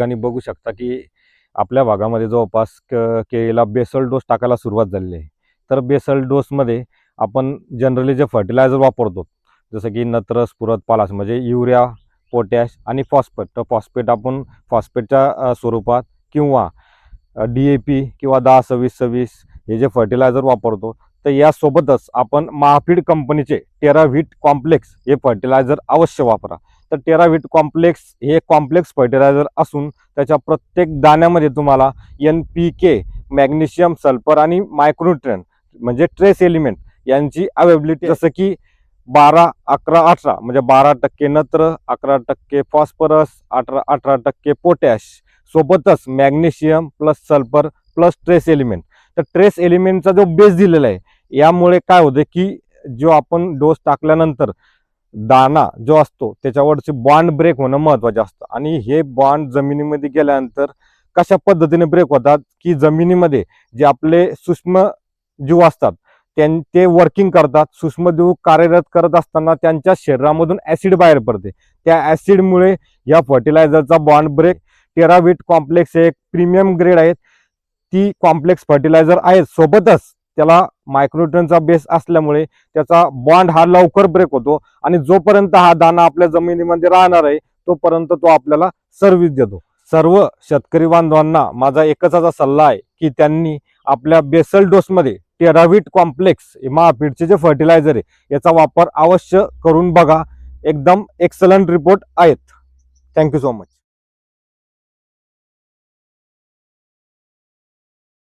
ठिकाणी बघू शकता की आपल्या भागामध्ये जवळपास क- केळीला बेसल डोस टाकायला सुरुवात झालेली आहे. तर बेसल डोसमध्ये आपण जनरली जे फर्टिलायझर वापरतो जसं की नत्र पुरत पालास म्हणजे युरिया पोटॅश आणि फॉस्फेट. तर फॉस्फेट आपण फॉस्फेटच्या स्वरूपात किंवा डी ए पी किंवा दहा सव्वीस सव्वीस हे जे फर्टिलायझर वापरतो तर यासोबतच आपण महाफीड कंपनीचे टेराव्हीट कॉम्प्लेक्स हे फर्टिलायझर अवश्य वापरा. तर टेराव्हिट कॉम्प्लेक्स हे कॉम्प्लेक्स फर्टिलायझर असून त्याच्या प्रत्येक दाण्यामध्ये तुम्हाला N P K magnesium sulphur आणि मायक्रोन्युट्रन म्हणजे ट्रेस एलिमेंट यांची अवेबिलिटी जसं की बारा अकरा अठरा म्हणजे बारा टक्के नत्र अकरा टक्के फॉस्फरस अठरा अठरा टक्के पोटॅश सोबतच magnesium plus sulphur plus trace element तर ट्रेस एलिमेंटचा जो बेस दिलेला आहे यामुळे काय होतं की जो आपण डोस टाकल्यानंतर दाना जो असतो त्याच्यावरचे बॉन्ड ब्रेक होणं महत्त्वाचे असतं. आणि हे बॉन्ड जमिनीमध्ये गेल्यानंतर कशा पद्धतीने ब्रेक होतात? की जमिनीमध्ये जे आपले सूक्ष्म जीव असतात त्यां ते वर्किंग करतात सूक्ष्मजीव कार्यरत करत असताना त्यांच्या शरीरामधून ऍसिड बाहेर पडते. त्या ऍसिडमुळे या फर्टिलायझरचा बॉन्ड ब्रेक टेराविट कॉम्प्लेक्स हे एक प्रीमियम ग्रेड आहेत. ती कॉम्प्लेक्स फर्टिलायझर आहेत. सोबतच त्याला मायक्रोन्यूट्रनचा बेस असल्यामुळे त्याचा बॉन्ड हा लवकर ब्रेक होतो आणि जोपर्यंत हा दाना आपल्या जमिनीमध्ये राहणार आहे तोपर्यंत तो आपल्याला सर्व्हिस देतो. सर्व शेतकरी बांधवांना माझा एकच असा सल्ला आहे की त्यांनी आपल्या बेसल डोसमध्ये टेराविट कॉम्प्लेक्स महापीठचे जे फर्टिलायझर आहे याचा वापर अवश्य करून बघा. एकदम एक्सलंट रिपोर्ट आहेत. Thank you so much